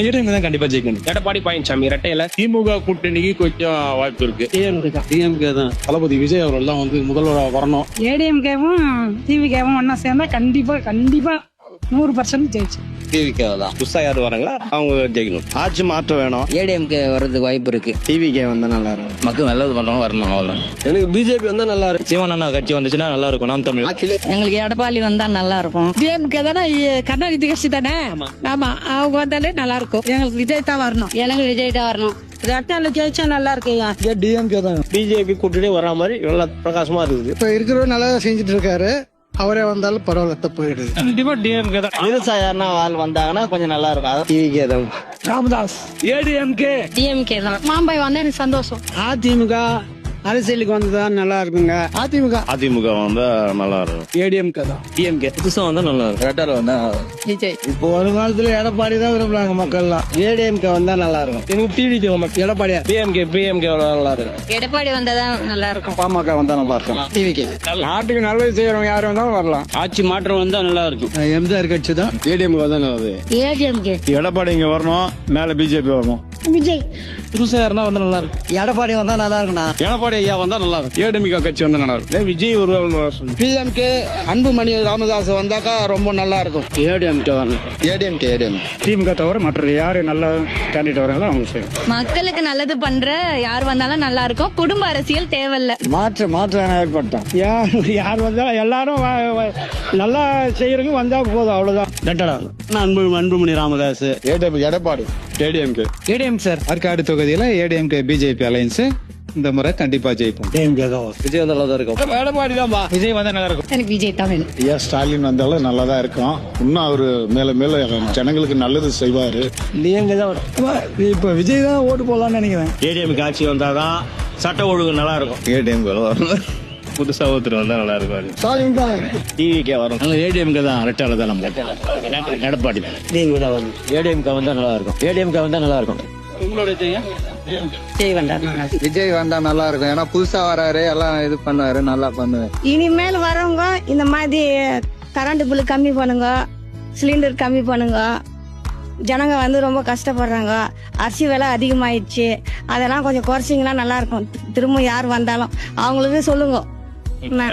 ஏடிஎம்கே தான் கண்டிப்பா ஜெயிக்கணும். எடப்பாடி பழனிசாமி இரட்டையில. திமுக கூட்டணிக்கு கொஞ்சம் வாய்ப்பு இருக்கு. டிஎம்கே தான். தளபதி விஜய் அவர்கள் தான் வந்து முதல்வராக வரணும். ஏடிஎம்கேவும் டிவிகேவும் ஒன்றா சேர்ந்தா கண்டிப்பா கண்டிப்பா நூறு பர்சன்ட் ஜெயிச்சு. டிவிகே தான். புதுசா யார் வராங்களா? அவங்க ஜெயிக்கணும். ஆட்சி மாற்றம் வேணும். ஏடிஎம்கே வர்றதுக்கு வாய்ப்பு இருக்கு. டிவிகே வந்தா நல்லா இருக்கும். மக்கள் நல்லது பண்றவங்க வரணும் அவ்வளோ எனக்கு பிஜேபி வந்தா நல்லா இருக்கும். சிவன் கட்சி வந்துச்சுன்னா நல்லா இருக்கும். நாம் தமிழ். எங்களுக்கு எடப்பாடி வந்தா நல்லா இருக்கும். டிஎம்கே தானே? கருணாநிதி கட்சி தானே? ஆமா. அவங்க வந்தாலே நல்லா இருக்கும். எங்களுக்கு விஜய் தான் வரணும். எனக்கு விஜய் தான் வரணும். ரெட்டால ஜெயிச்சா நல்லா இருக்குங்க டிஎம்கே தான். பிஜேபி கூட்டணி வரா மாதிரி நல்லா பிரகாசமா இருக்குது. இப்ப இருக்கிறவர் நல்லா செஞ்சுட்டு இருக்காரு. அவரே வந்தாலும் பரவாயில்ல போயிடுது கண்டிப்பா டிஎம்கே தான். யாருன்னா ஆள் வந்தாங்கன்னா கொஞ்சம் நல்லா இருக்கும். டிவிகே தான். ராமதாஸ். ஏடிஎம்கே டிஎம்கே தான். மாம்பாய் வந்தா எனக்கு சந்தோஷம். அதிமுக அரசியலுக்கு வந்ததான் நல்லா இருக்குங்க. அதிமுக. அதிமுக வந்தா நல்லா இருக்கும். ஏடிஎம்கே தான். டிஎம்கே புதுசா வந்தா நல்லா இருக்கும். ரெட்டால வந்தா விஜய். இப்போ ஒரு காலத்துல எடப்பாடி தான் விரும்புறாங்க மக்கள்லாம். ஏடிஎம்கே வந்தா நல்லா இருக்கும். எனக்கு டிடிகே எடப்பாடியா? பிஎம்கே பிஎம்கே நல்லா இருக்கு எடப்பாடி வந்தாதான் நல்லா இருக்கும். பாமக வந்தா நல்லா இருக்கும். டிவிகே நாட்டுக்கு நல்லது செய்யறவங்க யாரும் வந்தாலும் வரலாம். ஆட்சி மாற்றம் வந்தா நல்லா இருக்கும். எம்ஜிஆர் கட்சி தான். ஏடிஎம்கே தான் நல்லது. ஏடிஎம்கே. எடப்பாடி இங்க வரணும் மேல பிஜேபி வரணும். விஜய். புதுசா யாருன்னா வந்தா நல்லா இருக்கும். எடப்பாடி வந்தா நல்லா இருக்கும்ண்ணா எடப்பாடி ஐயா வந்தா நல்லா இருக்கும். ஏடிஎம்கே கட்சி வந்தா நல்லா இருக்கும். விஜய் ஒரு பிஎம்கே அன்புமணி ராமதாஸ் வந்தாக்கா ரொம்ப நல்லா இருக்கும். ஏடிஎம்கே வரணும் ஏடிஎம்கே ஏடிஎம். திமுக தவிர மற்ற யாரு நல்ல கேண்டிடேட் வராங்களோ அவங்க செய்யும் மக்களுக்கு நல்லது பண்ற யார் வந்தாலும் நல்லா இருக்கும். குடும்ப அரசியல் தேவையில்ல. மாற்று மாற்றம் ஏற்பட்டோம் யார் யார் வந்தாலும் எல்லாரும் நல்லா செய்யறவங்க வந்தா போதும் அவ்வளவுதான். Anbumani Ramadoss. ATM Edappadi. ADMK ATM sir. Arcot தொகுதியில ஏடிஎம்கே பிஜேபி அலைன்ஸ் இந்த முறை கண்டிப்பா ஜெயிப்போம். விஜய் நல்லா தான் இருக்கும். எடப்பாடி தான்பா விஜய் வந்தா நல்லா இருக்கும். எனக்கு விஜய் தான் வேணும். ஐயா ஸ்டாலின் வந்தாலும் நல்லா தான் இருக்கும். இன்னும் அவரு மேல மேல ஜனங்களுக்கு நல்லது செய்வாரு. டிஎம்கே தான் வரும் இப்போ விஜய் தான் ஓட்டு போடலாம்னு நினைக்கிறேன். ஏடிஎம் ஆட்சி வந்தாதான் சட்ட ஒழுங்கு நல்லா இருக்கும். ஏடிஎம் வரணும் புதுசா ஒருத்தர் வந்தா நல்லா இருக்கும் ஸ்டாலின் தான். டிவிக்கே வரும். ஏடிஎம்கே தான் ரெட்டால தான் நம்ம எடப்பாடி ஏடிஎம்கே வந்தா. நல்லா இருக்கும். ஏடிஎம்கே வந்தா நல்லா இருக்கும். விஜய் வந்தா விஜய் வந்தா நல்லா இருக்கும். ஏன்னா புதுசா வராரு எல்லாம் இது பண்ணுவாரு நல்லா பண்ணுவாரு இனிமேல் வரவங்க இந்த மாதிரி கரண்ட் பில்லு கம்மி பண்ணுங்க சிலிண்டர் கம்மி பண்ணுங்க. ஜனங்க வந்து ரொம்ப கஷ்டப்படுறாங்க. அரிசி விலை அதிகமாயிடுச்சு. அதெல்லாம் கொஞ்சம் குறைச்சிங்கன்னா நல்லா இருக்கும். திரும்ப யார் வந்தாலும். அவங்களுக்கு சொல்லுங்க. என்ன?